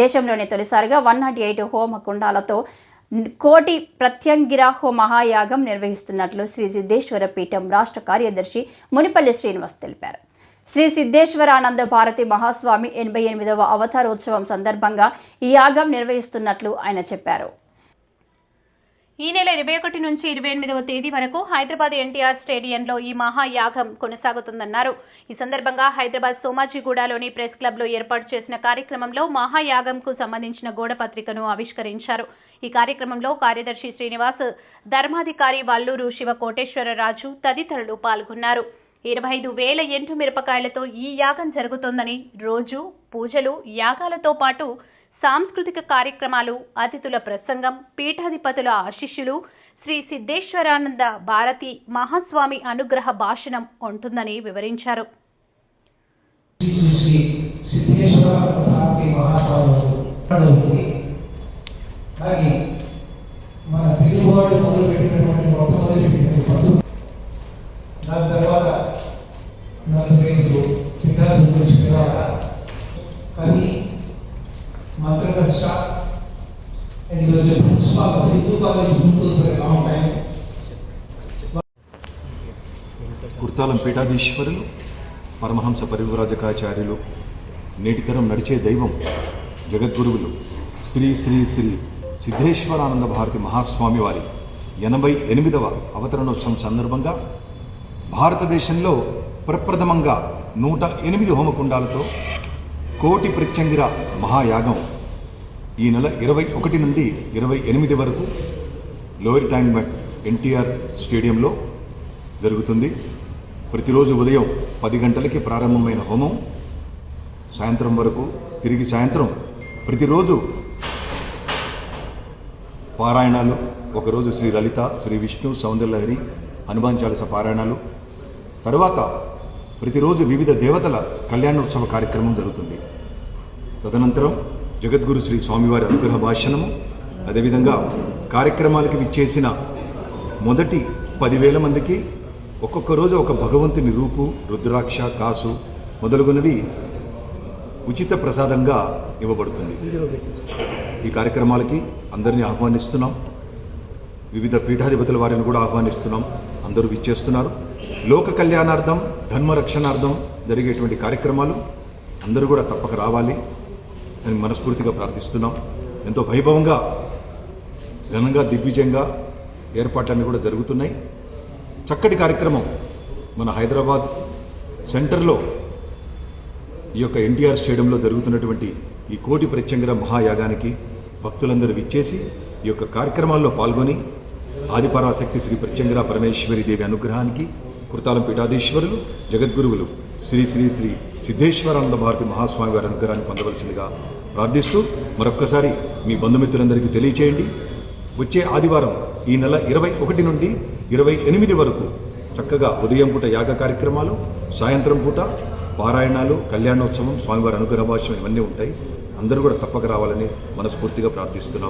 దేశంలోనే తొలిసారిగా one not eight హోమ కుండాలతో కోటి ప్రత్యంగిరాహో మహాయాగం నిర్వహిస్తున్నట్లు శ్రీ సిద్ధేశ్వర పీఠం రాష్ట్ర కార్యదర్శి మునిపల్లి శ్రీనివాస్ తెలిపారు. శ్రీ సిద్ధేశ్వరానంద భారతి మహాస్వామి ఎనభై ఎనిమిదవ అవతారోత్సవం సందర్భంగా ఈ యాగం నిర్వహిస్తున్నట్లు ఆయన చెప్పారు. ఈ నెల ఇరవై ఒకటి నుంచి ఇరవై ఎనిమిదవ తేదీ వరకు హైదరాబాద్ ఎన్టీఆర్ స్టేడియంలో ఈ మహాయాగం కొనసాగుతుందన్నారు. ఈ సందర్భంగా హైదరాబాద్ సోమాజిగూడలోని ప్రెస్ క్లబ్లో ఏర్పాటు చేసిన కార్యక్రమంలో మహాయాగంకు సంబంధించిన గోడపత్రికను ఆవిష్కరించారు. ఈ కార్యక్రమంలో కార్యదర్శి శ్రీనివాస్ ధర్మాధికారి వల్లూరు శివ కోటేశ్వరరాజు తదితరులు పాల్గొన్నారు. ఇరవై ఐదు వేల ఎంటు మిరపకాయలతో ఈ యాగం జరుగుతోందని రోజు పూజలు యాగాలతో పాటు సాంస్కృతిక కార్యక్రమాలు అతిథుల ప్రసంగం పీఠాధిపతుల ఆశిష్యులు శ్రీ సిద్ధేశ్వరానంద భారతి మహాస్వామి అనుగ్రహ భాషణం ఉంటుందని వివరించారు. మన తెలుగు వాళ్ళు మొదలు పెట్టినటువంటి దాని తర్వాత నలభై ఐదు తర్వాత కవి మంత్రదర్శ అండ్ ఈ రోజు principal of Hindu college Guntur for long time Kurtalam పీఠాధీశ్వరులు పరమహంస పరివ్రాజకాచార్యులు నేటితరం నడిచే దైవం జగద్గురువులు శ్రీ శ్రీ శ్రీ సిద్ధేశ్వరానంద భారతి మహాస్వామి వారి ఎనభై ఎనిమిదవ అవతరణోత్సవం సందర్భంగా భారతదేశంలో ప్రప్రథమంగా నూట ఎనిమిది హోమకుండాలతో కోటి ప్రత్యంగిర మహాయాగం. ఈ నెల ఇరవై ఒకటి నుండి ఇరవై ఎనిమిది వరకు లోయర్ ట్యాంక్ బట్ ఎన్టీఆర్ స్టేడియంలో జరుగుతుంది. ప్రతిరోజు ఉదయం పది గంటలకి ప్రారంభమైన హోమం సాయంత్రం వరకు తిరిగి సాయంత్రం ప్రతిరోజు పారాయణాలు ఒకరోజు శ్రీ లలిత శ్రీ విష్ణు సౌందర్యలహరి హనుమాన్ చాలస పారాయణాలు. తరువాత ప్రతిరోజు వివిధ దేవతల కళ్యాణోత్సవ కార్యక్రమం జరుగుతుంది. తదనంతరం జగద్గురు శ్రీ స్వామివారి అనుగ్రహ భాషణము అదేవిధంగా కార్యక్రమాలకి విచ్చేసిన మొదటి పదివేల మందికి ఒక్కొక్క రోజు ఒక భగవంతుని రూపు రుద్రాక్ష కాసు మొదలుగునవి ఉచిత ప్రసాదంగా ఇవ్వబడుతుంది. ఈ కార్యక్రమాలకి అందరినీ ఆహ్వానిస్తున్నాం. వివిధ పీఠాధిపతుల వారిని కూడా ఆహ్వానిస్తున్నాం. అందరూ విచ్చేస్తున్నారు. లోక కళ్యాణార్థం ధర్మ రక్షణార్థం జరిగేటువంటి కార్యక్రమాలు అందరూ కూడా తప్పక రావాలి అని మనస్ఫూర్తిగా ప్రార్థిస్తున్నాం. ఎంతో వైభవంగా ఘనంగా దిగ్విజయంగా ఏర్పాట్లన్నీ కూడా జరుగుతున్నాయి. చక్కటి కార్యక్రమం మన హైదరాబాద్ సెంటర్లో ఈ యొక్క ఎన్టీఆర్ స్టేడియంలో జరుగుతున్నటువంటి ఈ కోటి ప్రత్యంగర మహాయాగానికి భక్తులందరూ విచ్చేసి ఈ యొక్క కార్యక్రమాల్లో పాల్గొని ఆదిపరాశక్తి శ్రీ ప్రత్యంగర పరమేశ్వరి దేవి అనుగ్రహానికి కుర్తాలం పీఠాధీశ్వరులు జగద్గురువులు శ్రీ శ్రీ శ్రీ సిద్ధేశ్వరానంద భారతి మహాస్వామి వారి అనుగ్రహాన్ని పొందవలసిందిగా ప్రార్థిస్తూ మరొక్కసారి మీ బంధుమిత్రులందరికీ తెలియచేయండి. వచ్చే ఆదివారం ఈ నెల ఇరవై ఒకటి నుండి ఇరవై ఎనిమిది వరకు చక్కగా ఉదయం పూట యాగ కార్యక్రమాలు సాయంత్రం పూట పారాయణాలు కళ్యాణోత్సవం స్వామివారి అనుగ్రహ భాషం ఇవన్నీ ఉంటాయి. అందరూ కూడా తప్పక రావాలని మనస్ఫూర్తిగా ప్రార్థిస్తున్నాం.